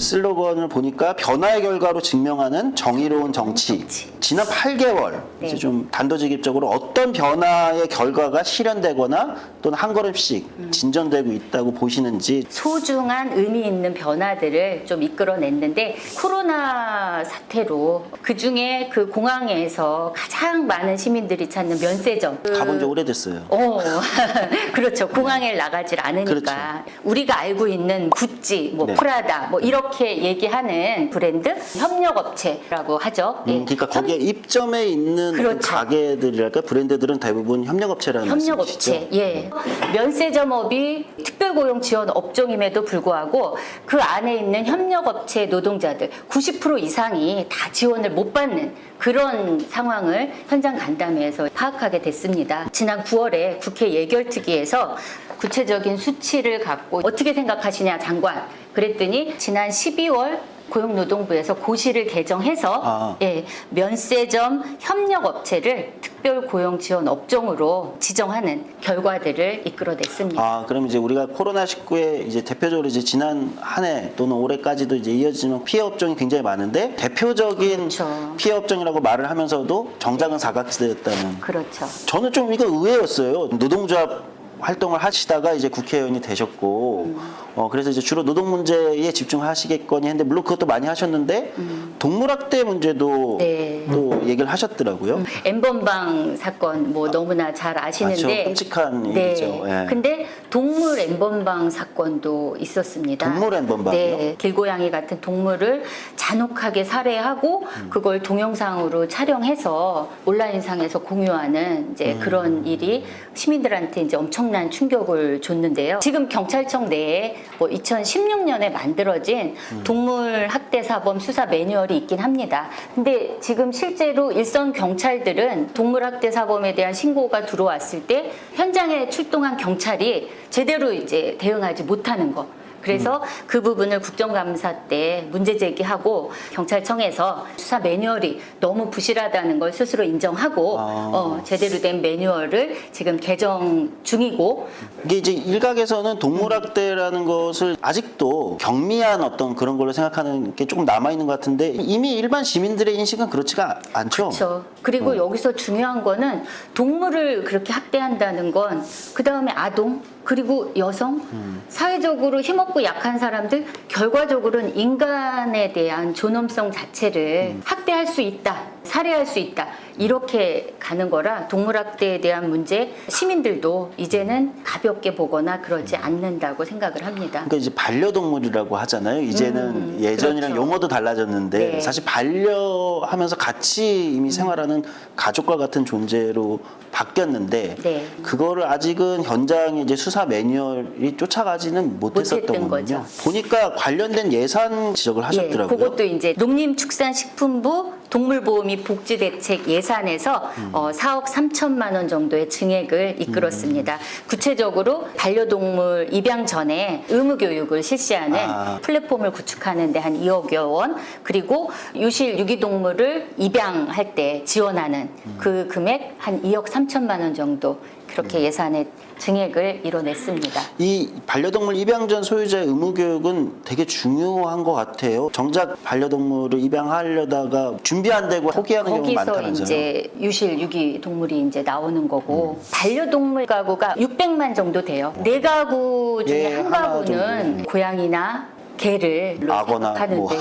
슬로건을 보니까 변화의 결과로 증명하는 정의로운 정치. 지난 8개월 네. 이제 좀 단도직입적으로 어떤 변화의 결과가 실현되거나 또는 한 걸음씩 음. 진전되고 있다고 보시는지 소중한 의미 있는 변화들을 좀 이끌어냈는데 코로나 사태로 그 중에 그 공항에서 가장 많은 시민들이 찾는 면세점 가본 지 오래됐어요. 어, 그렇죠. 공항에 나가질 않으니까 그렇죠. 우리가 알고 있는 구찌, 뭐 네. 프라다, 뭐 이 렇게 얘기하는 브랜드 협력업체라고 하죠. 예. 음, 그러니까 거기에 입점해 있는 어떤 그렇죠. 가게들이랄까 브랜드들은 대부분 협력업체라는 협력업체, 말씀이시죠? 예. 면세점업이 특별고용 지원 업종임에도 불구하고 그 안에 있는 협력업체 노동자들 90% 이상이 다 지원을 못 받는 그런 상황을 현장 간담회에서 파악하게 됐습니다. 지난 9월에 국회 예결특위에서 구체적인 수치를 갖고 어떻게 생각하시냐 장관 그랬더니 지난 12월 고용노동부에서 고시를 개정해서 아. 예, 면세점 협력업체를 특별 고용 지원 업종으로 지정하는 결과들을 이끌어냈습니다. 아, 그럼 이제 우리가 코로나19에 이제 대표적으로 이제 지난 한 해 또는 올해까지도 이제 이어지는 피해 업종이 굉장히 많은데 대표적인 그렇죠. 피해 업종이라고 말을 하면서도 정작은 사각지대였다는. 그렇죠. 저는 좀 이거 의외였어요. 노동조합 활동을 하시다가 이제 국회의원이 되셨고, 어, 그래서 이제 주로 노동 문제에 집중하시겠거니 했는데, 물론 그것도 많이 하셨는데, 동물학대 문제도 음. 네. 음. 또 얘기를 하셨더라고요. 엠번방 사건 뭐 너무나 잘 아시는데 아, 저 끔찍한 네. 일이죠. 예. 근데 동물 엠번방 사건도 있었습니다. 동물 엠번방이요? 네. 길고양이 같은 동물을 잔혹하게 살해하고 음. 그걸 동영상으로 촬영해서 온라인상에서 공유하는 이제 음. 그런 일이 시민들한테 이제 엄청난 충격을 줬는데요. 지금 경찰청 내에 뭐 2016년에 만들어진 음. 동물 학대 사범 수사 매뉴얼이 있긴 합니다. 근데 지금 실제로 일선 경찰들은 동물 학대 사범에 대한 신고가 들어왔을 때 현장에 출동한 경찰이 제대로 이제 대응하지 못하는 거. 그래서 그 부분을 국정감사 때 문제 제기하고 경찰청에서 수사 매뉴얼이 너무 부실하다는 걸 스스로 인정하고 아. 어, 제대로 된 매뉴얼을 지금 개정 중이고 이게 이제 일각에서는 동물학대라는 것을 아직도 경미한 어떤 그런 걸로 생각하는 게 조금 남아 있는 것 같은데 이미 일반 시민들의 인식은 그렇지가 않죠. 그렇죠. 그리고 여기서 중요한 거는 동물을 그렇게 학대한다는 건 그 다음에 아동 그리고 여성 사회적으로 힘없고 약한 사람들 결과적으로는 인간에 대한 존엄성 자체를 학대할 수 있다 살해할 수 있다 이렇게 가는 거라 동물학대에 대한 문제 시민들도 이제는 가볍게 보거나 그러지 않는다고 생각을 합니다. 그러니까 이제 반려동물이라고 하잖아요. 이제는 음, 예전이랑 그렇죠. 용어도 달라졌는데 네. 사실 반려하면서 같이 이미 생활하는 가족과 같은 존재로 바뀌었는데 네. 그거를 아직은 현장에 이제 수사 매뉴얼이 쫓아가지는 못했었던. 거죠. 보니까 관련된 예산 지적을 하셨더라고요. 예, 그것도 이제 농림축산식품부 동물보호및 복지대책 예산에서 음. 어, 4억 3천만 원 정도의 증액을 이끌었습니다. 음. 구체적으로 반려동물 입양 전에 의무 교육을 실시하는 아. 플랫폼을 구축하는 데 한 2억여 원, 그리고 유실 유기동물을 입양할 때 지원하는 음. 그 금액 한 2억 3천만 원 정도 음. 그렇게 예산의 증액을 이뤄냈습니다. 이 반려동물 입양 전 소유자의 의무 교육은 되게 중요한 것 같아요. 정작 반려동물을 입양하려다가 준비 안 되고 포기하는 경우가 거기서 많다면서요. 이제 유실 유기 동물이 이제 나오는 거고 음. 반려동물 가구가 600만 정도 돼요. 네 가구 중에 예, 한 하나 가구는 정도. 음. 고양이나 개를 악어나 하는데 뭐.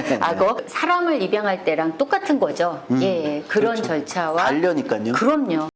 악어 사람을 입양할 때랑 똑같은 거죠. 예, 그런 그렇죠. 절차와 반려니까요. 그럼요.